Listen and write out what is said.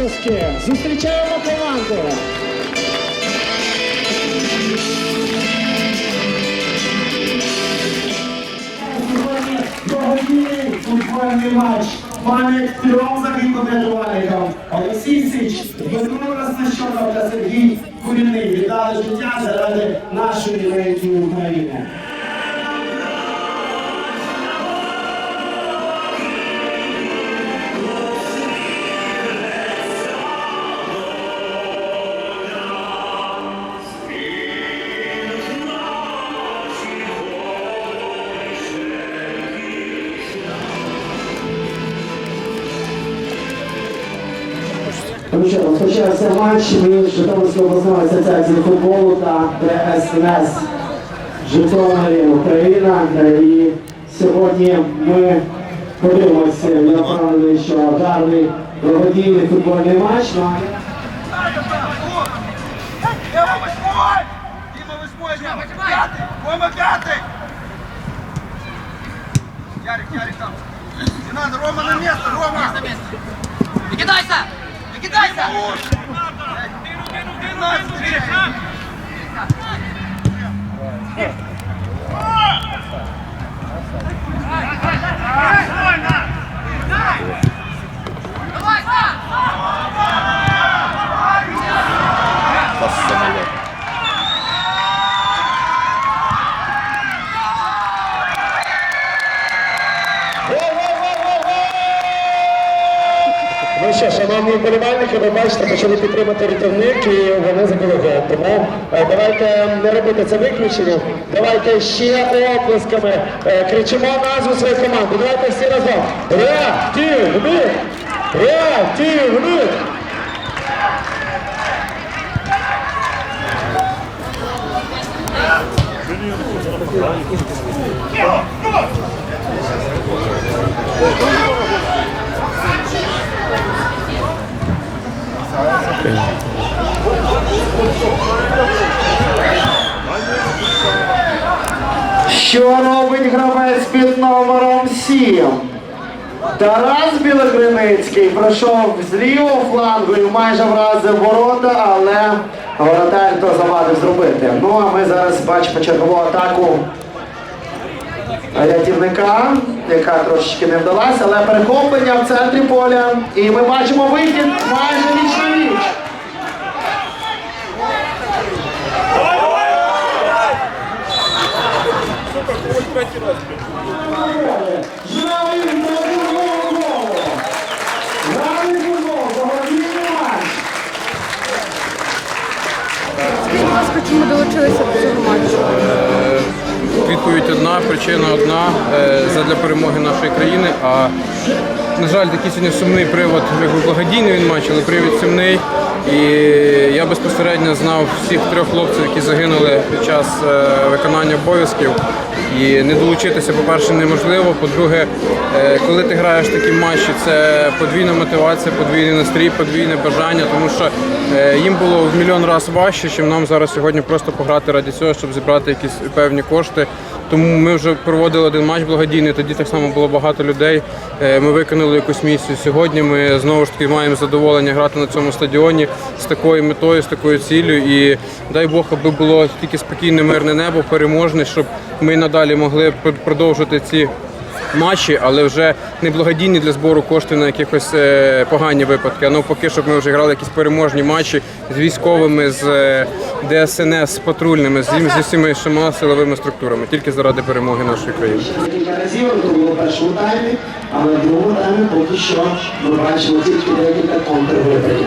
оплески. Зустрічаємо команду. Дорогий футбольний матч. Пам'ять трьом загиблим рятувальникам. Олексій Січ вернув нас та Сергій Куріний віддали життя заради нашої великої України. Ну що, розпочався матч між Житомирською обласною асоціацією футболу та ДСНС Житомирі Україна. І сьогодні ми подивимося, я впевнений, що гарний благодійний футбольний матч. Ну! Рома пятый! Ярик, Ярик там! Не надо, Рома на место, Рома! Не кидайся! Не вболівальники, ви бачите, почали підтримати рятівник і вони гол. Тому е, давайте не робити це виключенням. Давайте ще оплесками е, кричимо назву своєї команди. Давайте всі разом. Рятівник! Рятівник! Що робить гравець під номером 7? Тарас Білокриницький пройшов з лівого флангу і майже вразив ворота, але воротар то завадив зробити. Ну а ми зараз бачимо чергову атаку рятівника, яка трошечки не вдалася, але перехоплення в центрі поля. І ми бачимо вихід майже віч на віч. Жравий Відповідь одна, причина одна е, задля перемоги нашої країни. А на жаль, такий сьогодні сумний привод, благодійний він матч, але привід сумний. І я безпосередньо знав всіх трьох хлопців, які загинули під час е, виконання обов'язків. І не долучитися, по-перше, неможливо. По-друге, е, коли ти граєш такі матчі, це подвійна мотивація, подвійний настрій, подвійне бажання, тому що їм було в мільйон разів важче, ніж нам зараз сьогодні просто пограти раді цього, щоб зібрати якісь певні кошти. Тому ми вже проводили один матч благодійний. Тоді так само було багато людей. Е, Ми виконали якусь місію. Сьогодні ми знову ж таки маємо задоволення грати на цьому стадіоні з такою метою, з такою ціллю. І дай Бог, аби було тільки спокійне, мирне небо, переможне, щоб ми надалі могли пр- продовжити ці. Матчі, але вже не благодійні для збору коштів на якихось е, погані випадки. А навпаки, щоб ми вже грали якісь переможні матчі з військовими, з е, ДСНС, з патрульними, з, з усіма всіма силовими структурами, тільки заради перемоги нашої країни. Декілька разів було першому таймі, але в другому таймі поки що ми бачимо тільки декілька контрвипадів.